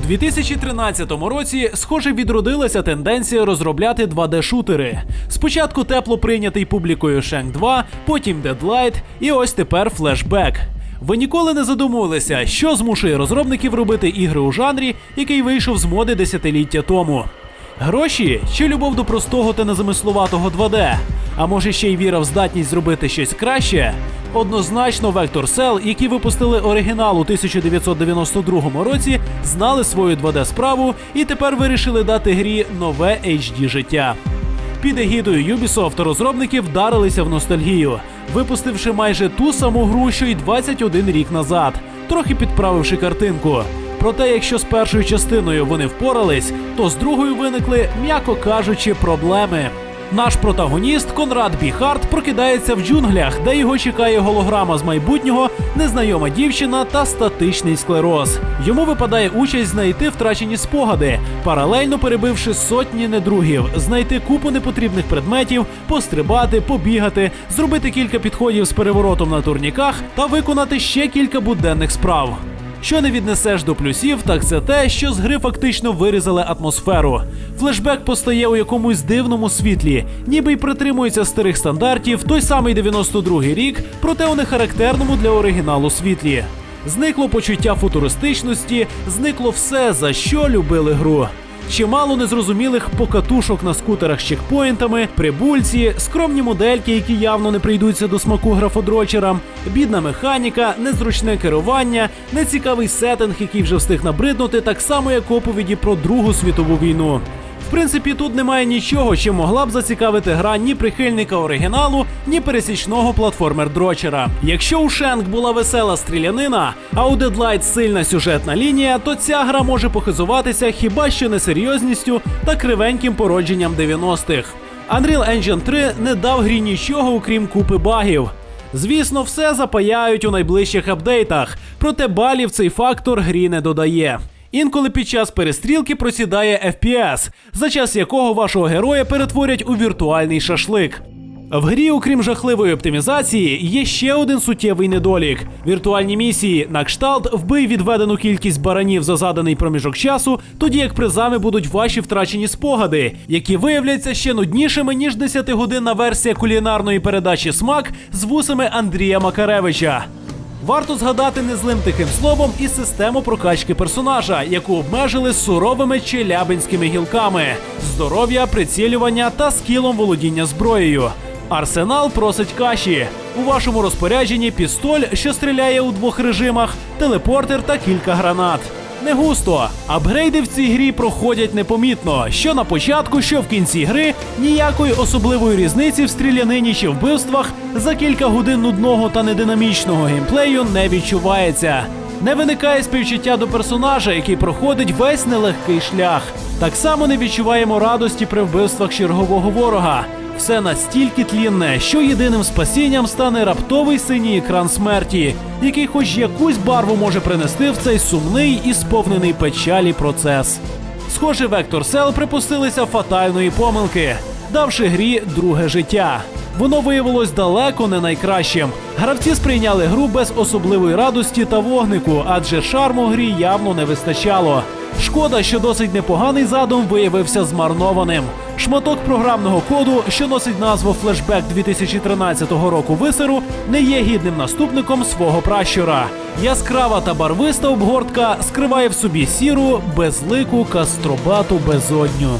2013 році, схоже, відродилася тенденція розробляти 2D-шутери. Спочатку тепло прийнятий публікою Shank 2, потім Deadlight і ось тепер Flashback. Ви ніколи не задумувалися, що змушує розробників робити ігри у жанрі, який вийшов з моди десятиліття тому. Гроші чи любов до простого та незамислуватого 2D? А може ще й віра в здатність зробити щось краще? Однозначно, Vector Cell, які випустили оригінал у 1992 році, знали свою 2D справу і тепер вирішили дати грі нове HD життя. Під егідою Ubisoft розробники вдарилися в ностальгію, випустивши майже ту саму гру, що й 21 рік назад, трохи підправивши картинку. Проте, якщо з першою частиною вони впорались, то з другою виникли, м'яко кажучи, проблеми. Наш протагоніст Конрад Біхарт прокидається в джунглях, де його чекає голограма з майбутнього, незнайома дівчина та статичний склероз. Йому випадає участь знайти втрачені спогади, паралельно перебивши сотні недругів, знайти купу непотрібних предметів, пострибати, побігати, зробити кілька підходів з переворотом на турніках та виконати ще кілька буденних справ. Що не віднесеш до плюсів, так це те, що з гри фактично вирізали атмосферу. Флешбек постає у якомусь дивному світлі, ніби й притримується старих стандартів, той самий 92-й рік, проте у нехарактерному для оригіналу світлі. Зникло почуття футуристичності, зникло все, за що любили гру. Чимало незрозумілих покатушок на скутерах з чекпоінтами, прибульці, скромні модельки, які явно не прийдуться до смаку графодрочерам, бідна механіка, незручне керування, нецікавий сеттинг, який вже встиг набриднути, так само як оповіді про Другу світову війну. В принципі, тут немає нічого, чим могла б зацікавити гра ні прихильника оригіналу, ні пересічного платформер-дрочера. Якщо у Шенк була весела стрілянина, а у Deadlight сильна сюжетна лінія, то ця гра може похизуватися хіба що несерйозністю та кривеньким породженням 90-х. Unreal Engine 3 не дав грі нічого, окрім купи багів. Звісно, все запаяють у найближчих апдейтах, проте балів цей фактор грі не додає. Інколи під час перестрілки просідає FPS, за час якого вашого героя перетворять у віртуальний шашлик. В грі, окрім жахливої оптимізації, є ще один суттєвий недолік: віртуальні місії на кшталт вбий відведену кількість баранів за заданий проміжок часу, тоді як призами будуть ваші втрачені спогади, які виявляться ще нуднішими ніж 10-годинна версія кулінарної передачі Смак з вусами Андрія Макаревича. Варто згадати незлим тихим словом і систему прокачки персонажа, яку обмежили суровими челябинськими гілками, здоров'я, прицілювання та скілом володіння зброєю. Арсенал просить каші. У вашому розпорядженні пістоль, що стріляє у двох режимах, телепортер та кілька гранат. Не густо. Апгрейди в цій грі проходять непомітно. Що на початку, що в кінці гри, ніякої особливої різниці в стрілянині чи вбивствах за кілька годин нудного та нединамічного геймплею не відчувається. Не виникає співчуття до персонажа, який проходить весь нелегкий шлях. Так само не відчуваємо радості при вбивствах чергового ворога. Все настільки тлінне, що єдиним спасінням стане раптовий синій екран смерті, який хоч якусь барву може принести в цей сумний і сповнений печалі процес. Схоже, Vector Cell припустилися фатальної помилки, давши грі друге життя. Воно виявилось далеко не найкращим. Гравці сприйняли гру без особливої радості та вогнику, адже шарму грі явно не вистачало. Шкода, що досить непоганий задум виявився змарнованим. Шматок програмного коду, що носить назву флешбек 2013 року висеру, не є гідним наступником свого пращура. Яскрава та барвиста обгортка скриває в собі сіру, безлику, кастробату безодню.